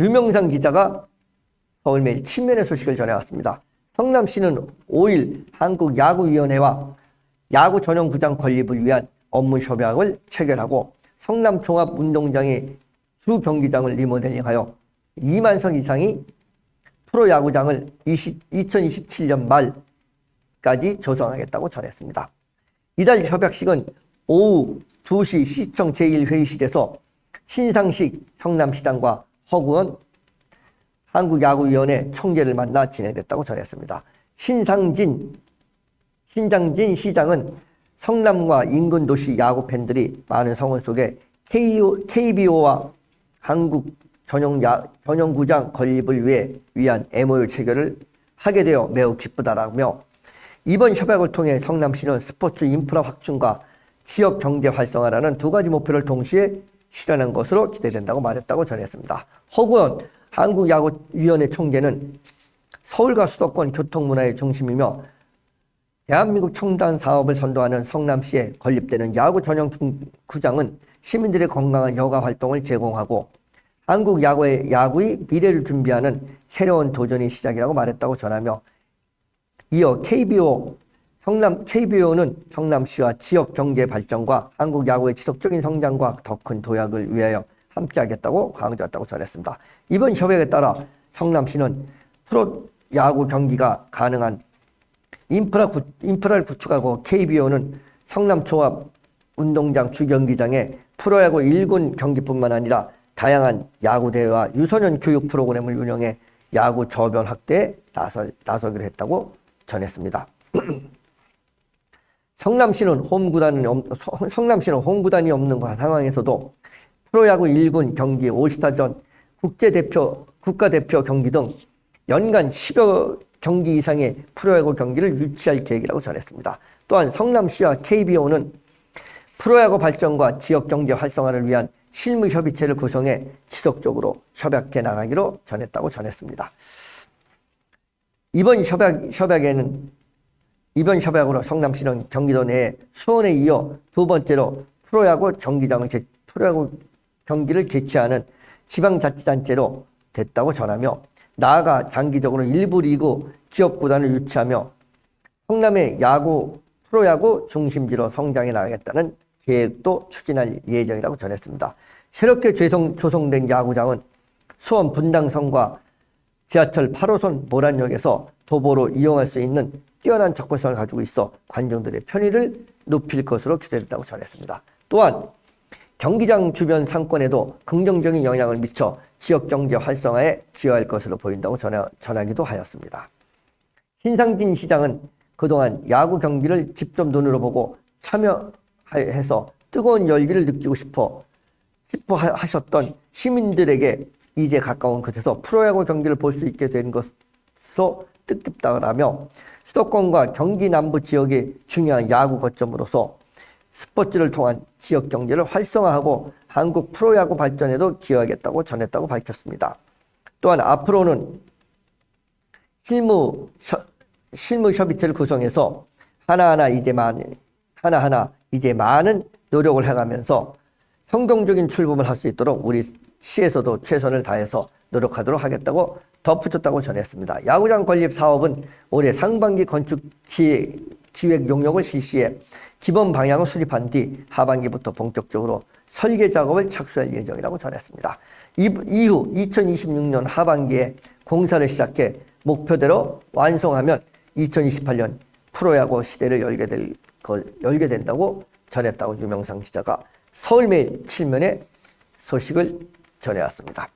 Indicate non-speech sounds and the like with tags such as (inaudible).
유명상 기자가 서울매일 친면의 소식을 전해왔습니다. 성남시는 5일 한국야구위원회와 야구 전용 구장 건립을 위한 업무 협약을 체결하고 성남 종합운동장의 주 경기장을 리모델링하여 2만 석 이상이 프로야구장을 20, 2027년 말까지 조성하겠다고 전했습니다. 이달 협약식은 오후 2시 시청 제1회의실에서 신상식 성남시장과 허구원 한국야구위원회 총재를 만나 진행됐다고 전했습니다. 신상진 신장진 시장은 성남과 인근 도시 야구 팬들이 많은 성원 속에 KBO와 한국 전용 야, 전용 구장 건립을 위해 위한 MOU 체결을 하게 되어 매우 기쁘다라며 이번 협약을 통해 성남시는 스포츠 인프라 확충과 지역 경제 활성화라는 두 가지 목표를 동시에 실현한 것으로 기대된다고 말했다고 전했습니다. 허구현 한국야구위원회 총재는 서울과 수도권 교통문화의 중심이며 대한민국 첨단 사업을 선도하는 성남시에 건립되는 야구 전용 구장은 시민들의 건강한 여가 활동을 제공하고 한국 야구의 야구의 미래를 준비하는 새로운 도전의 시작이라고 말했다고 전하며 이어 KBO 성남 KBO는 성남시와 지역 경제 발전과 한국 야구의 지속적인 성장과 더 큰 도약을 위하여 함께하겠다고 강조했다고 전했습니다. 이번 협약에 따라 성남시는 프로 야구 경기가 가능한 인프라 구, 인프라를 구축하고 KBO는 성남초합 운동장 주경기장에 프로야구 1군 경기뿐만 아니라 다양한 야구 대회와 유소년 교육 프로그램을 운영해 야구 저변 확대에 나서, 나서기로 했다고 전했습니다. (clears throat) 성남시는 홈구단이 성남시는 홈구단이 없는 상황에서도 프로야구 1군 경기 올스타전 국제대표 국가대표 경기 등 연간 10여 경기 이상의 프로야구 경기를 유치할 계획이라고 전했습니다. 또한 성남시와 KBO는 프로야구 발전과 지역 경제 활성화를 위한 실무 협의체를 구성해 지속적으로 협약해 나가기로 전했다고 전했습니다. 이번 협약, 협약에는 이번 협약으로 성남시는 경기도 내에 수원에 이어 두 번째로 프로야구 경기장을 개, 프로야구 경기를 개최하는 지방자치단체로 됐다고 전하며 나아가 장기적으로 일부 리그 기업 구단을 유치하며 성남의 야구 프로야구 중심지로 성장해 나가겠다는 계획도 추진할 예정이라고 전했습니다. 새롭게 조성, 조성된 야구장은 수원 분당선과 지하철 8호선 모란역에서 도보로 이용할 수 있는 뛰어난 접근성을 가지고 있어 관중들의 편의를 높일 것으로 기대된다고 전했습니다. 또한 경기장 주변 상권에도 긍정적인 영향을 미쳐 지역 경제 활성화에 기여할 것으로 보인다고 전하, 전하기도 하였습니다. 신상진 시장은 그동안 야구 경기를 직접 눈으로 보고 참여해서 뜨거운 열기를 느끼고 싶어 싶어 하셨던 시민들에게 이제 가까운 곳에서 프로야구 경기를 볼 수 있게 된 것 으로 뜻깊다라며 수도권과 경기 남부 지역의 중요한 야구 거점으로서 스포츠를 통한 지역 경제를 활성화하고 한국 프로야구 발전에도 기여하겠다고 전했다고 밝혔습니다. 또한 앞으로는 실무 실무 협의체를 구성해서 하나하나 이제 많 하나하나 이제 많은 노력을 해가면서 성공적인 출범을 할 수 있도록 우리 시에서도 최선을 다해서 노력하도록 하겠다고 덧붙였다고 전했습니다. 야구장 건립 사업은 올해 상반기 건축 기획, 용역을 실시해 기본 방향을 수립한 뒤 하반기부터 본격적으로 설계 작업을 착수할 예정이라고 전했습니다. 이후 2026년 하반기에 공사를 시작해 목표대로 완성하면 2028년 프로야구 시대를 열게 될 열게 된다고 전했다고 유명상 기자가 서울매일 칠면에 소식을 전해왔습니다.